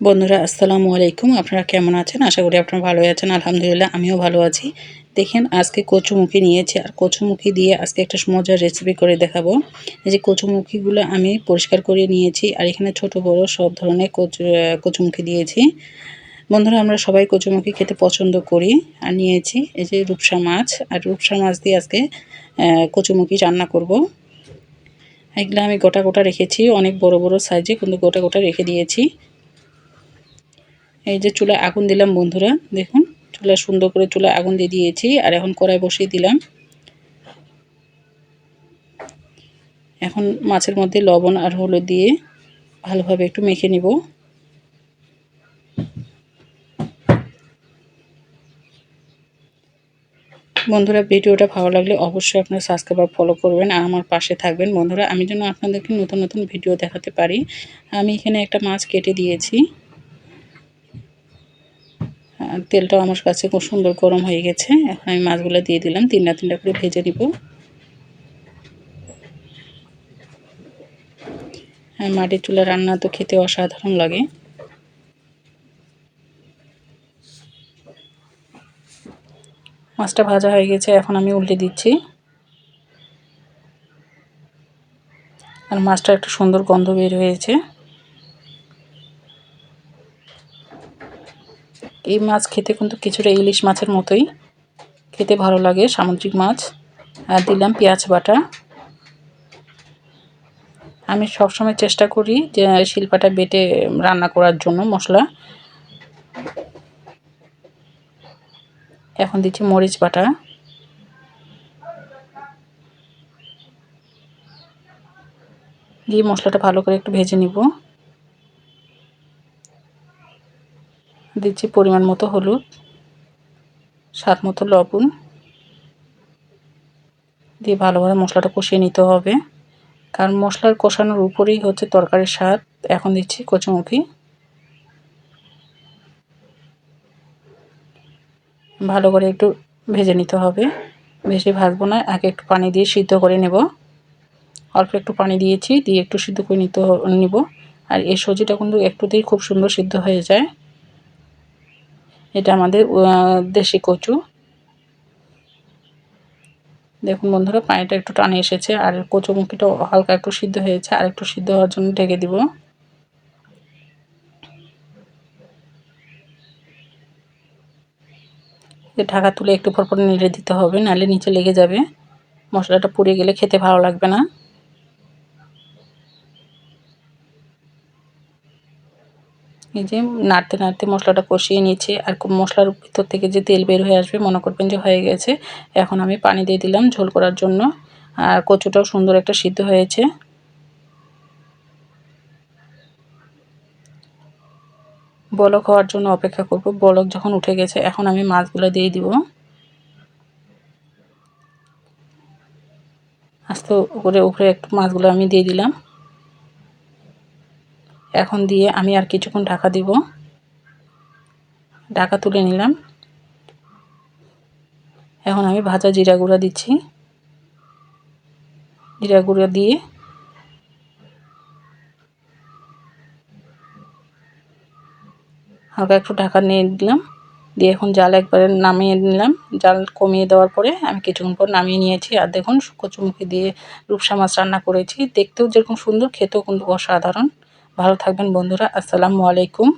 বন্ধুরা, আসসালামু আলাইকুম। আপনারা কেমন আছেন? আশা করি আপনারা ভালো আছেন। আলহামদুলিল্লাহ, আমিও ভালো আছি। দেখেন, আজকে কচুমুখি নিয়েছি। আর কচুমুখি দিয়ে আজকে একটা মজার রেসিপি করে দেখাবো। এই যে কচুমুখিগুলো আমি পরিষ্কার করে নিয়েছি। আর এখানে ছোট, বড় সব ধরনের কচু কচুমুখি দিয়েছি। বন্ধুরা, আমরা সবাই কচুমুখি খেতে পছন্দ করি। আর নিয়েছি এই যে রূপসা মাছ। আর রূপসা মাছ দিয়ে আজকে কচুমুখি রান্না করব। এগুলো আমি গোটা গোটা রেখেছি। অনেক বড় বড় সাইজে, কিন্তু গোটা গোটা রেখে দিয়েছি। এই যে চুলায় আগুন দিলাম বন্ধুরা, দেখুন, চুলা সুন্দর করে চুলায় আগুন দিয়ে দিয়েছি, আর এখন কড়াই বসিয়ে দিলাম। এখন মাছের মধ্যে লবণ আর হলুদ দিয়ে ভালোভাবে একটু মেখে নিব। বন্ধুরা, ভিডিওটা ভালো লাগলে অবশ্যই আপনার সাবস্ক্রাইব আর ফলো করবেন, আর আমার পাশে থাকবেন। বন্ধুরা, আমি যেন আপনাদেরকে নতুন নতুন ভিডিও দেখাতে পারি, আমি এখানে একটা মাছ কেটে দিয়েছি। তেলটাও আমার কাছে খুব সুন্দর গরম হয়ে গেছে। এখন আমি মাছগুলো দিয়ে দিলাম। তিনটা তিনটা করে ভেজে নিব। হ্যাঁ মাটির চুলা রান্না তো খেতে অসাধারণ লাগে। মাছটা ভাজা হয়ে গেছে। এখন আমি উল্টে দিচ্ছি। আর মাছটা একটু সুন্দর গন্ধ বের হয়েছে। এই মাছ খেতে কিন্তু কিছুটা ইলিশ মাছের মতোই। খেতে ভালো লাগে, সামুদ্রিক মাছ। আর দিলাম পেঁয়াজ বাটা। আমি সবসময় চেষ্টা করি যে শিল্পাটা বেটে রান্না করার জন্য মশলা। এখন দিচ্ছি মরিচ বাটা। দিয়ে মশলাটা ভালো করে একটু ভেজে নিব। দিচ্ছি পরিমাণ মতো হলুদ, স্বাদ মতো লবণ। দিয়ে ভালোভাবে মশলাটা কষিয়ে নিতে হবে। কারণ মশলার কষানোর উপরেই হচ্ছে তরকারির স্বাদ। এখন দিচ্ছি কচুমুখি। ভালো করে একটু ভেজে নিতে হবে। বেশি ভাজবো না, আগে একটু পানি দিয়ে সিদ্ধ করে নেব। অল্প একটু পানি দিয়েছি, দিয়ে একটু সিদ্ধ করে নিতে নিব। আর এই সবজিটা কিন্তু একটুতেই খুব সুন্দর সিদ্ধ হয়ে যায়। এটা আমাদের দেশি কচু। দেখুন বন্ধুরা, পানিটা একটু টানে এসেছে, আর কচুমুখিটা হালকা একটু সিদ্ধ হয়েছে, আর একটু সিদ্ধ হওয়ার জন্য ঢেকে দিব। ঢাকা তুলে একটু পর পর নেড়ে দিতে হবে, নাহলে নিচে লেগে যাবে। মশলাটা পুড়ে গেলে খেতে ভালো লাগবে না। এই যে নাড়তে নাড়তে মশলাটা কষিয়ে নিয়েছি আর মশলার ভিতর থেকে যে তেল বের হয়ে আসবে, মনে করবেন যে হয়ে গেছে। এখন আমি পানি দিয়ে দিলাম ঝোল করার জন্য। আর কচুটাও সুন্দর একটা সিদ্ধ হয়েছে। বলক হওয়ার জন্য অপেক্ষা করব। বলক যখন উঠে গেছে, এখন আমি মাছগুলো দিয়ে দিব। আস্তে করে উপরে একটু মাছগুলো আমি দিয়ে দিলাম। এখন দিয়ে আমি আর কিছুক্ষণ ঢাকা দিব। ঢাকা তুলে নিলাম। এখন আমি ভাজা জিরা গুঁড়া দিচ্ছি। জিরা গুঁড়া দিয়ে হালকা একটু ঢাকা নিয়ে দিলাম দিয়ে এখন জাল একবারে নামিয়ে নিলাম। জাল কমিয়ে দেওয়ার পরে আমি কিছুক্ষণ পর নামিয়ে নিয়েছি। আর দেখুন কচুমুখি দিয়ে রূপসা মাছ রান্না করেছি। দেখতেও যেরকম সুন্দর, খেতেও কিন্তু অসাধারণ। ভালো থাকবেন বন্ধুরা আসসালামু আলাইকুম।